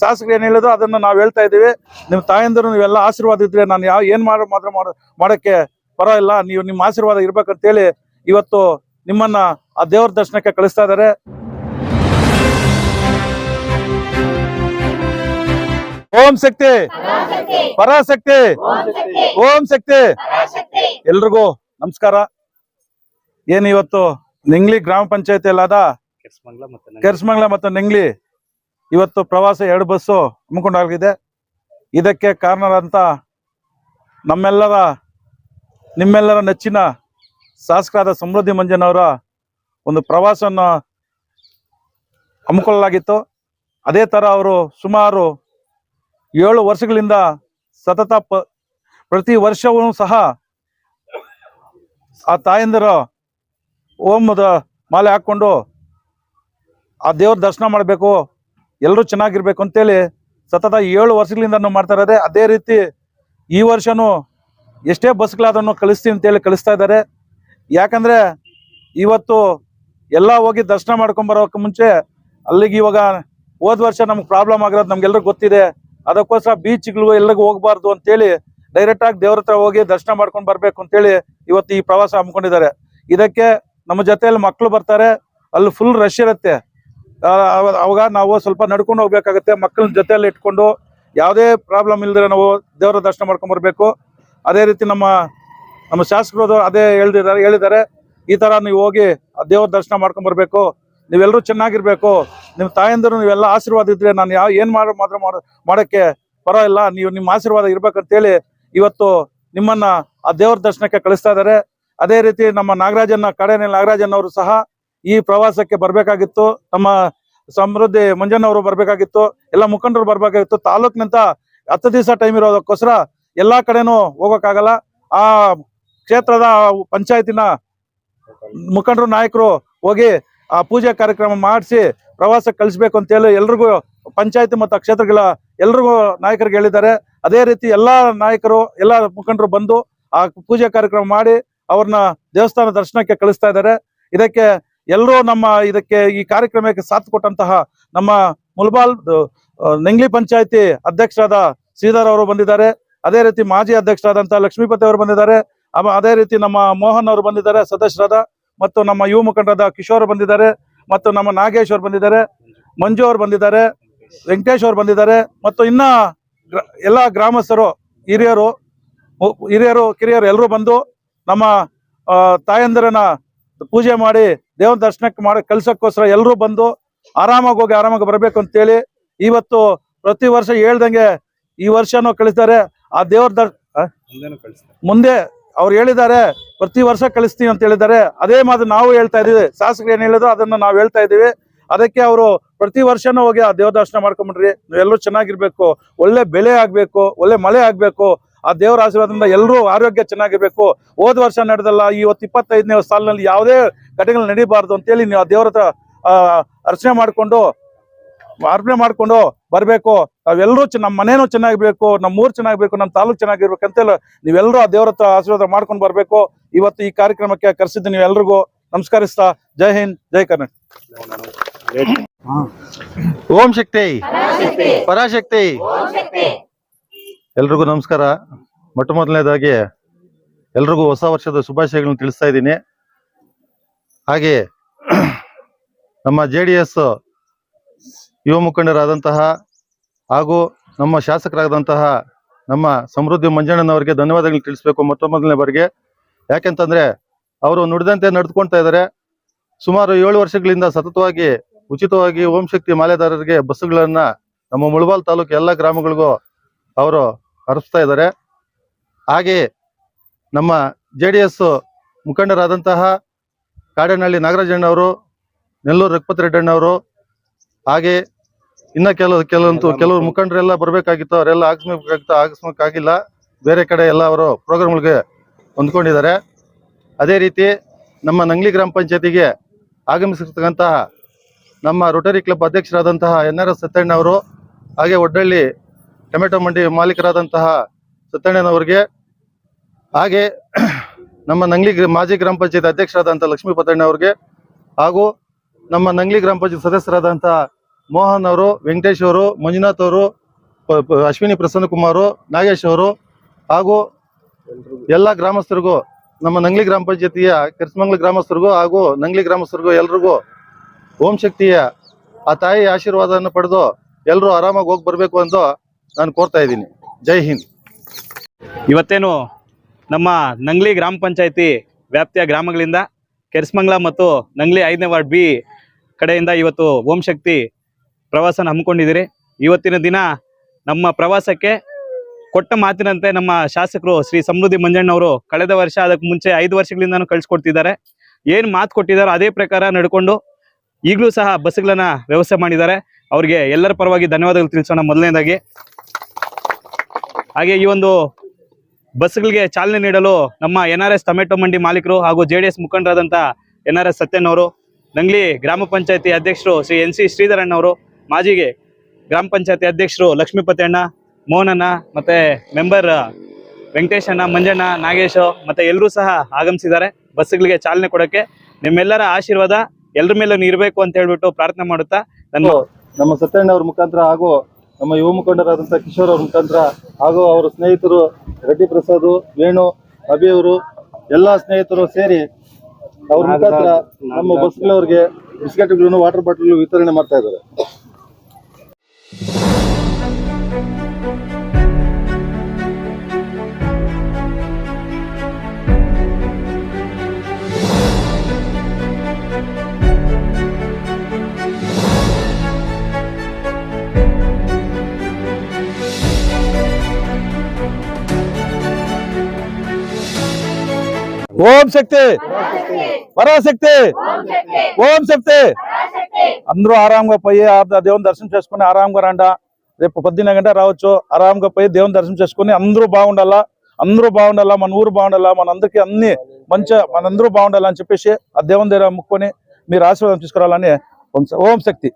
ಶಾಸಕರು ಏನ್ ಹೇಳಿದ್ರು ಅದನ್ನ ನಾವ್ ಹೇಳ್ತಾ ಇದೀವಿ ನಿಮ್ ತಾಯಂದಿರು ನೀವೆಲ್ಲ ಆಶೀರ್ವಾದ ಇದ್ರೆ ನಾನು ಯಾವ ಏನ್ ಮಾಡ ಮಾತ್ರ ಮಾಡೋಕೆ ಮಾಡಕ್ಕೆ ಪರವಾಗಿಲ್ಲ. ನೀವು ನಿಮ್ಮ ಆಶೀರ್ವಾದ ಇರ್ಬೇಕಂತೇಳಿ ಇವತ್ತು ನಿಮ್ಮನ್ನ ಆ ದೇವ್ರ ದರ್ಶನಕ್ಕೆ ಕಳಿಸ್ತಾ ಇದ್ದಾರೆ. ಓಂ ಶಕ್ತಿ. ಪರಾಶಕ್ತಿ. ಓಂ ಶಕ್ತಿ. ಎಲ್ರಿಗೂ ನಮಸ್ಕಾರ. ಏನ್ ಇವತ್ತು ನಿಂಗ್ಲಿ ಗ್ರಾಮ ಪಂಚಾಯತಿ ಅಲ್ಲಾದ ಕೆರ್ಸ್ಮಂಗ್ಲ ಮತ್ತು ನೆಂಗ್ಲಿ. ಇವತ್ತು ಪ್ರವಾಸ ಎರಡು ಬಸ್ಸು ಹಮ್ಮಿಕೊಂಡಾಗಿದೆ ಇದಕ್ಕೆ ಕಾರಣರಂತ ನಮ್ಮೆಲ್ಲರ, ನಿಮ್ಮೆಲ್ಲರ ನೆಚ್ಚಿನ ಶಾಸಕರಾದ ಸಮೃದ್ಧಿ ಮಂಜನವರ ಒಂದು ಪ್ರವಾಸವನ್ನು ಹಮ್ಮಿಕೊಳ್ಳಲಾಗಿತ್ತು. ಅದೇ ಥರ ಅವರು ಸುಮಾರು ಏಳು ವರ್ಷಗಳಿಂದ ಸತತ ಪ್ರತಿ ವರ್ಷವೂ ಸಹ ಆ ತಾಯಂದಿರು ಓಮದ ಮಾಲೆ ಹಾಕ್ಕೊಂಡು ಆ ದೇವ್ರ ದರ್ಶನ ಮಾಡಬೇಕು. ಎಲ್ಲರೂ ಚೆನ್ನಾಗಿರ್ಬೇಕು ಅಂತೇಳಿ ಸತತ ಏಳು ವರ್ಷಗಳಿಂದ ಮಾಡ್ತಾ ಇರೋದೇ. ಅದೇ ರೀತಿ ಈ ವರ್ಷನೂ ಎಷ್ಟೇ ಬಸ್ಗಳಾದನ್ನು ಕಳಿಸ್ತೀವಿ ಅಂತೇಳಿ ಕಳಿಸ್ತಾ ಇದ್ದಾರೆ. ಯಾಕಂದ್ರೆ ಇವತ್ತು ಎಲ್ಲ ಹೋಗಿ ದರ್ಶನ ಮಾಡ್ಕೊಂಡ್ ಬರೋಕೆ ಮುಂಚೆ ಅಲ್ಲಿಗೆ ಇವಾಗ ಹೋದ ವರ್ಷ ನಮ್ಗೆ ಪ್ರಾಬ್ಲಮ್ ಆಗಿರೋದು ನಮ್ಗೆಲ್ರಿಗೂ ಗೊತ್ತಿದೆ. ಅದಕ್ಕೋಸ್ಕರ ಬೀಚ್ಗಳು ಎಲ್ಲಿಗೂ ಹೋಗ್ಬಾರ್ದು ಅಂತೇಳಿ ಡೈರೆಕ್ಟ್ ಆಗಿ ದೇವ್ರ ಹತ್ರ ಹೋಗಿ ದರ್ಶನ ಮಾಡ್ಕೊಂಡು ಬರಬೇಕು ಅಂತೇಳಿ ಇವತ್ತು ಈ ಪ್ರವಾಸ ಹಮ್ಮಿಕೊಂಡಿದ್ದಾರೆ. ಇದಕ್ಕೆ ನಮ್ಮ ಜೊತೆಯಲ್ಲಿ ಮಕ್ಕಳು ಬರ್ತಾರೆ. ಅಲ್ಲಿ ಫುಲ್ ರಶ್ ಇರುತ್ತೆ. ಅವಾಗ ನಾವು ಸ್ವಲ್ಪ ನಡ್ಕೊಂಡು ಹೋಗ್ಬೇಕಾಗತ್ತೆ. ಮಕ್ಕಳನ್ನ ಜೊತೆಯಲ್ಲಿ ಇಟ್ಕೊಂಡು ಯಾವುದೇ ಪ್ರಾಬ್ಲಮ್ ಇಲ್ದಿರ ನಾವು ದೇವರ ದರ್ಶನ ಮಾಡ್ಕೊಂಡ್ ಬರಬೇಕು. ಅದೇ ರೀತಿ ನಮ್ಮ ನಮ್ಮ ಶಾಸಕರು ಅದೇ ಹೇಳ್ದಿದ್ದಾರೆ ಹೇಳಿದ್ದಾರೆ. ಈ ಥರ ನೀವು ಹೋಗಿ ಆ ದೇವ್ರ ದರ್ಶನ ಮಾಡ್ಕೊಂಡ್ ಬರಬೇಕು. ನೀವೆಲ್ಲರೂ ಚೆನ್ನಾಗಿರ್ಬೇಕು. ನಿಮ್ಮ ತಾಯಂದಿರು ನೀವೆಲ್ಲ ಆಶೀರ್ವಾದ ಇದ್ರೆ ನಾನು ಯಾವ ಏನು ಮಾಡ ಮಾತ್ರ ಮಾಡೋಕ್ಕೆ ಪರವಾಗಿಲ್ಲ. ನೀವು ನಿಮ್ಮ ಆಶೀರ್ವಾದ ಇರ್ಬೇಕಂತೇಳಿ ಇವತ್ತು ನಿಮ್ಮನ್ನ ಆ ದೇವ್ರ ದರ್ಶನಕ್ಕೆ ಕಳಿಸ್ತಾ ಇದ್ದಾರೆ. ಅದೇ ರೀತಿ ನಮ್ಮ ನಾಗರಾಜನ ಕಡೆನೆ ನಾಗರಾಜನ್ ಅವರು ಸಹ ಈ ಪ್ರವಾಸಕ್ಕೆ ಬರಬೇಕಾಗಿತ್ತು, ನಮ್ಮ ಸಮೃದ್ಧಿ ಮಂಜಣ್ಣವರು ಬರಬೇಕಾಗಿತ್ತು, ಎಲ್ಲ ಮುಖಂಡರು ಬರಬೇಕಾಗಿತ್ತು. ತಾಲ್ಲೂಕಿನಂತ ಹತ್ತು ದಿವಸ ಟೈಮ್ ಇರೋದಕ್ಕೋಸ್ಕರ ಎಲ್ಲಾ ಕಡೆನೂ ಹೋಗೋಕ್ಕಾಗಲ್ಲ. ಆ ಕ್ಷೇತ್ರದ ಪಂಚಾಯತಿನ ಮುಖಂಡರು, ನಾಯಕರು ಹೋಗಿ ಆ ಪೂಜೆ ಕಾರ್ಯಕ್ರಮ ಮಾಡಿಸಿ ಪ್ರವಾಸಕ್ಕೆ ಕಳಿಸ್ಬೇಕು ಅಂತೇಳಿ ಎಲ್ರಿಗೂ ಪಂಚಾಯತಿ ಮತ್ತು ಕ್ಷೇತ್ರಗಳ ಎಲ್ರಿಗೂ ನಾಯಕರಿಗೆ ಹೇಳಿದ್ದಾರೆ. ಅದೇ ರೀತಿ ಎಲ್ಲ ನಾಯಕರು, ಎಲ್ಲ ಮುಖಂಡರು ಬಂದು ಆ ಪೂಜೆ ಕಾರ್ಯಕ್ರಮ ಮಾಡಿ ಅವ್ರನ್ನ ದೇವಸ್ಥಾನ ದರ್ಶನಕ್ಕೆ ಕಳಿಸ್ತಾ ಇದ್ದಾರೆ. ಇದಕ್ಕೆ ಎಲ್ಲರೂ ನಮ್ಮ ಇದಕ್ಕೆ ಈ ಕಾರ್ಯಕ್ರಮಕ್ಕೆ ಸಾಥ್ ಕೊಟ್ಟಂತಹ ನಮ್ಮ ಮುಲ್ಬಾಲ್ ನೆಂಗ್ಲಿ ಪಂಚಾಯತಿ ಅಧ್ಯಕ್ಷರಾದ ಶ್ರೀಧರ್ ಅವರು ಬಂದಿದ್ದಾರೆ. ಅದೇ ರೀತಿ ಮಾಜಿ ಅಧ್ಯಕ್ಷರಾದಂತಹ ಲಕ್ಷ್ಮೀಪತಿ ಅವರು ಬಂದಿದ್ದಾರೆ. ಅದೇ ರೀತಿ ನಮ್ಮ ಮೋಹನ್ ಅವರು ಬಂದಿದ್ದಾರೆ, ಸದಸ್ಯರಾದ ಮತ್ತು ನಮ್ಮ ಯುವ ಮುಖಂಡರಾದ ಕಿಶೋರ್ ಬಂದಿದ್ದಾರೆ ಮತ್ತು ನಮ್ಮ ನಾಗೇಶ್ ಅವರು ಬಂದಿದ್ದಾರೆ, ಮಂಜು ಅವರು ಬಂದಿದ್ದಾರೆ, ವೆಂಕಟೇಶ್ ಅವರು ಬಂದಿದ್ದಾರೆ ಮತ್ತು ಇನ್ನ ಎಲ್ಲ ಗ್ರಾಮಸ್ಥರು, ಹಿರಿಯರು ಹಿರಿಯರು, ಕಿರಿಯರು ಎಲ್ಲರೂ ಬಂದು ನಮ್ಮ ತಾಯಂದಿರನ ಪೂಜೆ ಮಾಡಿ ದೇವರ ದರ್ಶನಕ್ಕೆ ಮಾಡಿ ಕಳ್ಸಕ್ಕೋಸ್ಕರ ಎಲ್ಲರೂ ಬಂದು ಆರಾಮಾಗಿ ಹೋಗಿ ಆರಾಮಾಗಿ ಬರಬೇಕು ಅಂತೇಳಿ ಇವತ್ತು ಪ್ರತಿ ವರ್ಷ ಹೇಳ್ದಂಗೆ ಈ ವರ್ಷನೂ ಕಳಿಸ್ತಾರೆ. ಆ ದೇವ್ರ ದರ್ ಮುಂದೆ ಅವ್ರು ಹೇಳಿದ್ದಾರೆ ಪ್ರತಿ ವರ್ಷ ಕಳಿಸ್ತೀವಿ ಅಂತ ಹೇಳಿದ್ದಾರೆ. ಅದೇ ಮಾತು ನಾವು ಹೇಳ್ತಾ ಇದೀವಿ ಶಾಸಕರು ಏನ್ ಹೇಳಿದ್ರು ಅದನ್ನ ನಾವು ಹೇಳ್ತಾ ಇದೀವಿ ಅದಕ್ಕೆ ಅವರು ಪ್ರತಿ ವರ್ಷನೂ ಹೋಗಿ ಆ ದೇವ್ರ ದರ್ಶನ ಮಾಡ್ಕೊಂಬಿಡ್ರಿ ಎಲ್ಲರೂ ಚೆನ್ನಾಗಿರ್ಬೇಕು. ಒಳ್ಳೆ ಬೆಳೆ ಆಗ್ಬೇಕು ಒಳ್ಳೆ ಮಳೆ ಆಗ್ಬೇಕು. ಆ ದೇವರ ಆಶೀರ್ವಾದದಿಂದ ಎಲ್ಲರೂ ಆರೋಗ್ಯ ಚೆನ್ನಾಗಿರ್ಬೇಕು. ಹೋದ ವರ್ಷ ನಡೆದಲ್ಲ ಇವತ್ತು ಇಪ್ಪತ್ತೈದನೇ ಸಾಲಿನಲ್ಲಿ ಯಾವುದೇ ಘಟನೆಗಳು ನಡೀಬಾರ್ದು ಅಂತೇಳಿ ನೀವು ಆ ದೇವ್ರ ಹತ್ರ ಅರ್ಚನೆ ಮಾಡ್ಕೊಂಡು ಅರ್ಪಣೆ ಮಾಡ್ಕೊಂಡು ಬರಬೇಕು. ನಾವೆಲ್ಲರೂ ಚೆನ್ನ- ನಮ್ಮ ಮನೇನೂ ಚೆನ್ನಾಗಿರ್ಬೇಕು ನಮ್ಮ ಊರು ಚೆನ್ನಾಗಿರ್ಬೇಕು ನಮ್ಮ ತಾಲೂಕು ಚೆನ್ನಾಗಿರ್ಬೇಕು ಅಂತೇಳಿ ನೀವೆಲ್ಲರೂ ಆ ದೇವರ ಹತ್ರ ಆಶೀರ್ವಾದ ಮಾಡ್ಕೊಂಡು ಬರ್ಬೇಕು. ಇವತ್ತು ಈ ಕಾರ್ಯಕ್ರಮಕ್ಕೆ ಕರೆಸಿದ್ದು ನೀವೆಲ್ರಿಗೂ ನಮಸ್ಕರಿಸ್ತಾ ಜೈ ಹಿಂದ್ ಜೈ ಕರ್ನಾಟಕ. ಓಂ ಶಕ್ತಿ. ಪರಾಶಕ್ತಿ. ಎಲ್ರಿಗೂ ನಮಸ್ಕಾರ. ಮೊಟ್ಟ ಮೊದಲನೇದಾಗಿ ಎಲ್ರಿಗೂ ಹೊಸ ವರ್ಷದ ಶುಭಾಶಯಗಳನ್ನು ತಿಳಿಸ್ತಾ ಇದ್ದೀನಿ. ಹಾಗೆ ನಮ್ಮ ಜೆ ಡಿ ಎಸ್ ಯುವ ಮುಖಂಡರಾದಂತಹ ಹಾಗೂ ನಮ್ಮ ಶಾಸಕರಾದಂತಹ ನಮ್ಮ ಸಮೃದ್ಧಿ ಮಂಜಣ್ಣನವರಿಗೆ ಧನ್ಯವಾದಗಳು ತಿಳಿಸ್ಬೇಕು ಮೊಟ್ಟ ಮೊದಲನೇ ಬಾರಿಗೆ. ಯಾಕೆಂತಂದ್ರೆ ಅವರು ನುಡಿದಂತೆ ನಡೆದುಕೊಳ್ತಾ ಇದ್ದಾರೆ. ಸುಮಾರು ಏಳು ವರ್ಷಗಳಿಂದ ಸತತವಾಗಿ, ಉಚಿತವಾಗಿ ಓಂ ಶಕ್ತಿ ಮಾಲೆದಾರರಿಗೆ ಬಸ್ಸುಗಳನ್ನ ನಮ್ಮ ಮುಳಬಾಲ್ ತಾಲೂಕು ಎಲ್ಲ ಗ್ರಾಮಗಳಿಗೂ ಅವರು ಹರಿಸ್ತಾ ಇದ್ದಾರೆ. ಹಾಗೆಯೇ ನಮ್ಮ ಜೆ ಡಿ ಎಸ್ ಮುಖಂಡರಾದಂತಹ ಕಾಡೇನಹಳ್ಳಿ ನಾಗರಾಜಣ್ಣವರು ನೆಲ್ಲೂರು ರಘುಪತಿ ರೆಡ್ಡಣ್ಣವರು ಹಾಗೆ ಇನ್ನ ಕೆಲವು ಕೆಲವಂತೂ ಕೆಲವರು ಮುಖಂಡರೆಲ್ಲ ಬರಬೇಕಾಗಿತ್ತು, ಅವರೆಲ್ಲ ಆಗಿಸ್ಬೇಕಾಗಿತ್ತು ಆಗಿಸ್ಬೇಕಾಗಿಲ್ಲ ಬೇರೆ ಕಡೆ ಎಲ್ಲ ಅವರು ಪ್ರೋಗ್ರಾಮ್ಗಳಿಗೆ ಹೊಂದ್ಕೊಂಡಿದ್ದಾರೆ. ಅದೇ ರೀತಿ ನಮ್ಮ ನಂಗ್ಲಿ ಗ್ರಾಮ ಪಂಚಾಯತಿಗೆ ಆಗಮಿಸಿರ್ತಕ್ಕಂತಹ ನಮ್ಮ ರೋಟರಿ ಕ್ಲಬ್ ಅಧ್ಯಕ್ಷರಾದಂತಹ ಎನ್ ಆರ್ ಎಸ್ ಸತ್ಯಣ್ಣ ಅವರು, ಹಾಗೆ ಒಡ್ಡಳ್ಳಿ ಟೊಮೆಟೊ ಮಂಡಿ ಮಾಲೀಕರಾದಂತಹ ಸತ್ಯಣ್ಣನವರಿಗೆ, ಹಾಗೆ ನಮ್ಮ ನಂಗ್ಲಿ ಮಾಜಿ ಗ್ರಾಮ ಪಂಚಾಯತ್ ಅಧ್ಯಕ್ಷರಾದಂತಹ ಲಕ್ಷ್ಮೀ ಪತಣ್ಣ ಹಾಗೂ ನಮ್ಮ ನಂಗ್ಲಿ ಗ್ರಾಮ ಪಂಚಾಯತ್ ಸದಸ್ಯರಾದಂತಹ ಮೋಹನ್ ಅವರು, ವೆಂಕಟೇಶ್ ಅವರು, ಮಂಜುನಾಥ್ ಅವರು ಅಶ್ವಿನಿ ಪ್ರಸನ್ನ ಕುಮಾರ್, ನಾಗೇಶ್ ಅವರು, ಹಾಗೂ ಎಲ್ಲ ಗ್ರಾಮಸ್ಥರಿಗೂ, ನಮ್ಮ ನಂಗ್ಲಿ ಗ್ರಾಮ ಪಂಚಾಯತಿಯ ಕೆರ್ಸಮಂಗ್ಲ ಗ್ರಾಮಸ್ಥರಿಗೂ, ಹಾಗೂ ನಂಗ್ಲಿ ಗ್ರಾಮಸ್ಥರಿಗೂ ಎಲ್ರಿಗೂ ಓಂ ಶಕ್ತಿಯ ಆ ತಾಯಿ ಆಶೀರ್ವಾದವನ್ನು ಪಡೆದು ಎಲ್ಲರೂ ಆರಾಮಾಗಿ ಹೋಗಿ ಬರಬೇಕು ಅಂತ ನಾನು ಕೋರ್ತಾ ಇದ್ದೀನಿ. ಜೈ ಹಿಂದ್. ಇವತ್ತೇನು ನಮ್ಮ ನಂಗ್ಲಿ ಗ್ರಾಮ ಪಂಚಾಯತಿ ವ್ಯಾಪ್ತಿಯ ಗ್ರಾಮಗಳಿಂದ ಕೆರ್ಸ್ಮಂಗ್ಲ ಮತ್ತು ನಂಗ್ಲಿ ಐದನೇ ವಾರ್ಡ್ ಬಿ ಕಡೆಯಿಂದ ಇವತ್ತು ಓಂ ಶಕ್ತಿ ಪ್ರವಾಸನ ಹಮ್ಮಿಕೊಂಡಿದ್ದೀರಿ. ಇವತ್ತಿನ ದಿನ ನಮ್ಮ ಪ್ರವಾಸಕ್ಕೆ ಕೊಟ್ಟ ಮಾತಿನಂತೆ ನಮ್ಮ ಶಾಸಕರು ಶ್ರೀ ಸಮೃದ್ಧಿ ಮಂಜಣ್ಣವರು ಕಳೆದ ವರ್ಷ ಅದಕ್ಕೆ ಮುಂಚೆ ಐದು ವರ್ಷಗಳಿಂದನೂ ಕಳಿಸ್ಕೊಡ್ತಿದ್ದಾರೆ. ಏನು ಮಾತು ಕೊಟ್ಟಿದ್ದಾರೋ ಅದೇ ಪ್ರಕಾರ ನಡ್ಕೊಂಡು ಈಗಲೂ ಸಹ ಬಸ್ಗಳನ್ನ ವ್ಯವಸ್ಥೆ ಮಾಡಿದ್ದಾರೆ. ಅವರಿಗೆ ಎಲ್ಲರ ಪರವಾಗಿ ಧನ್ಯವಾದಗಳು ತಿಳಿಸೋಣ ಮೊದಲನೇದಾಗಿ. ಹಾಗೆ ಈ ಒಂದು ಬಸ್ಗಳಿಗೆ ಚಾಲನೆ ನೀಡಲು ನಮ್ಮ ಎನ್ ಆರ್ ಎಸ್ ಟೊಮೆಟೊ ಮಂಡಿ ಮಾಲೀಕರು ಹಾಗೂ ಜೆ ಡಿ ಎಸ್ ಮುಖಂಡರಾದಂಥ ಎನ್ ಆರ್ ಎಸ್ ಸತ್ಯನ್ ಅವರು, ನಂಗ್ಲಿ ಗ್ರಾಮ ಪಂಚಾಯತಿ ಅಧ್ಯಕ್ಷರು ಶ್ರೀ ಎನ್ ಸಿ ಶ್ರೀಧರಣ್ಣ ಅವರು, ಮಾಜಿಗೆ ಗ್ರಾಮ ಪಂಚಾಯತಿ ಅಧ್ಯಕ್ಷರು ಲಕ್ಷ್ಮೀಪತಿ ಅಣ್ಣ ಮೋಹನಣ್ಣ ಮತ್ತೆ ಮೆಂಬರ್ ವೆಂಕಟೇಶಣ್ಣ ಮಂಜಣ್ಣ, ನಾಗೇಶ್ ಮತ್ತೆ ಎಲ್ಲರೂ ಸಹ ಆಗಮಿಸಿದ್ದಾರೆ ಬಸ್ಗಳಿಗೆ ಚಾಲನೆ ಕೊಡೋಕ್ಕೆ. ನಿಮ್ಮೆಲ್ಲರ ಆಶೀರ್ವಾದ ಎಲ್ಲರ ಮೇಲೂ ಇರಬೇಕು ಅಂತ ಹೇಳ್ಬಿಟ್ಟು ಪ್ರಾರ್ಥನೆ ಮಾಡುತ್ತಾ ನನ್ನ ನಮ್ಮ ಸತ್ಯಣ್ಣ ಅವ್ರ ಮುಖಾಂತರ ಹಾಗೂ ನಮ್ಮ ಯುವ ಮುಖಂಡರಾದಂಥ ಕಿಶೋರ್ ಅವ್ರ ಮುಖಾಂತರ ಹಾಗೂ ಅವರ ಸ್ನೇಹಿತರು ರೆಡ್ಡಿ ಪ್ರಸಾದ್ ವೇಣು ಅಭಿ ಅವರು ಎಲ್ಲಾ ಸ್ನೇಹಿತರು ಸೇರಿ ಅವ್ರ ಮುಖಾಂತರ ನಮ್ಮ ಬಸ್ಗಳವ್ರಿಗೆ ಬಿಸ್ಕೆಟ್ಗಳನ್ನು ವಾಟರ್ ಬಾಟಲ್ ವಿತರಣೆ ಮಾಡ್ತಾ ಇದ್ದಾರೆ. ఓం శక్తి. పరాశక్తి. ఓం శక్తి. అందరూ ఆరాంగా పోయి దేవుని దర్శనం చేసుకుని ఆరాంగా రండా. రేపు పొద్దున్న గంట రావచ్చు. ఆరాంగా పోయి దేవుని దర్శనం చేసుకుని అందరూ బాగుండాలా? అందరూ బాగుండాలా? మన ఊరు బాగుండాలా? మన అందరికీ అన్ని మంచిగా మనందరూ బాగుండాలని అని చెప్పేసి ఆ దేవుని దగ్గర ముక్కుని మీరు ఆశీర్వాదం తీసుకురావాలని ఓం శక్తి.